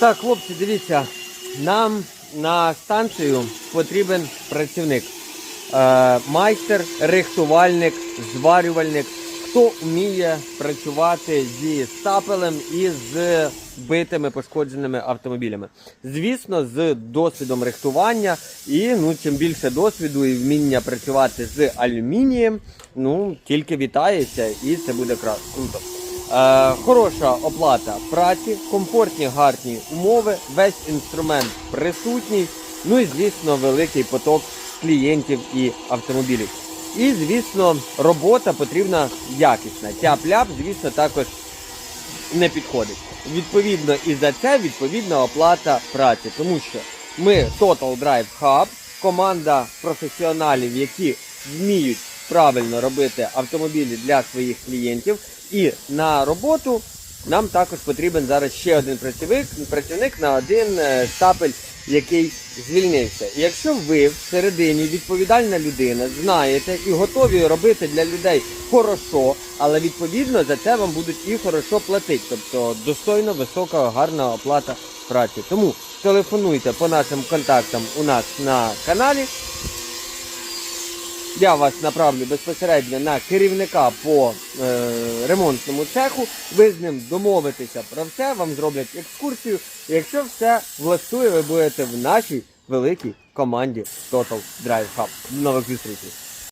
Так, хлопці, дивіться, нам на станцію потрібен працівник. Е, майстер, рихтувальник, зварювальник, хто вміє працювати зі стапелем і з битими пошкодженими автомобілями. Звісно, з досвідом рихтування і ну, чим більше досвіду і вміння працювати з алюмінієм, ну тільки вітається і це буде круто. Е, хороша оплата праці, комфортні гарні умови, весь інструмент присутній. Ну і звісно, великий поток клієнтів і автомобілів. І звісно, робота потрібна якісна. Тяп-ляп, звісно, також не підходить. Відповідно, і за це відповідна оплата праці, тому що ми Total Drive Hub, команда професіоналів, які вміють правильно робити автомобілі для своїх клієнтів. І на роботу нам також потрібен зараз ще один працівник, працівник на один е, стапель, який звільнився. І якщо ви всередині відповідальна людина, знаєте і готові робити для людей хорошо, але відповідно за це вам будуть і хорошо платити, тобто достойно висока, гарна оплата праці. Тому телефонуйте по нашим контактам у нас на каналі. Я вас направлю безпосередньо на керівника по е, ремонтному цеху. Ви з ним домовитеся про все, вам зроблять екскурсію. Якщо все влаштує, ви будете в нашій великій команді Total Drive Hub. Нових зустрічей!